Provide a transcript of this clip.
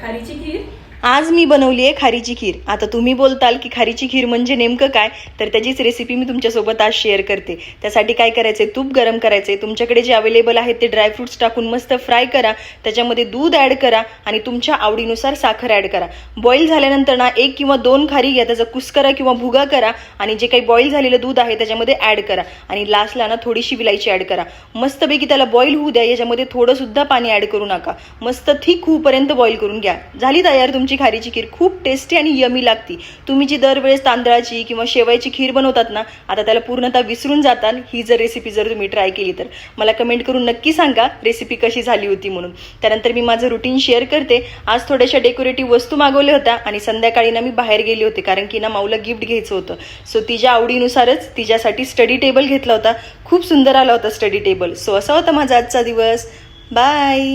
खारीची खीर आज मी बनवली आहे खारीची खीर. आता तुम्ही बोलताल की खारीची खीर म्हणजे नेमकं काय? तर त्याचीच रेसिपी मी तुमच्यासोबत आज शेअर करते. त्यासाठी काय करायचे तूप गरम करायचे तुमच्याकडे जे अवेलेबल आहेत ते ड्रायफ्रुट्स टाकून मस्त फ्राय करा. त्याच्यामध्ये दूध ॲड करा आणि तुमच्या आवडीनुसार साखर ॲड करा. बॉईल झाल्यानंतर ना एक किंवा दोन खारी घ्या. त्याचा कुस्करा किंवा भुगा करा आणि जे काही बॉईल झालेलं दूध आहे त्याच्यामध्ये ॲड करा. आणि लास्टला ना थोडीशी विलायची ॲड करा. मस्तपैकी त्याला बॉईल होऊ द्या. याच्यामध्ये थोडंसुद्धा पाणी ॲड करू नका. मस्त थिक होऊपर्यंत बॉईल करून घ्या. झाली तयार तुमची तुमची खारीची खीर खूप टेस्टी आणि यमी लागती. तुम्ही जी दरवेळेस तांदळाची किंवा शेवयाची खीर बनवतात ना आता त्याला पूर्णतः विसरून जातात ही जर रेसिपी जर तुम्ही ट्राय केली तर. मला कमेंट करून नक्की सांगा रेसिपी कशी झाली होती म्हणून. त्यानंतर मी माझं रुटीन शेअर करते. आज थोड्याशा डेकोरेटिव्ह वस्तू मागवल्या होत्या आणि संध्याकाळी ना मी बाहेर गेले होते कारण की ना माऊला गिफ्ट घ्यायचं होतं. सो तिच्या आवडीनुसारच तिच्यासाठी स्टडी टेबल घेतला होता. खूप सुंदर आला होता स्टडी टेबल सो असा होता माझा आजचा दिवस. बाय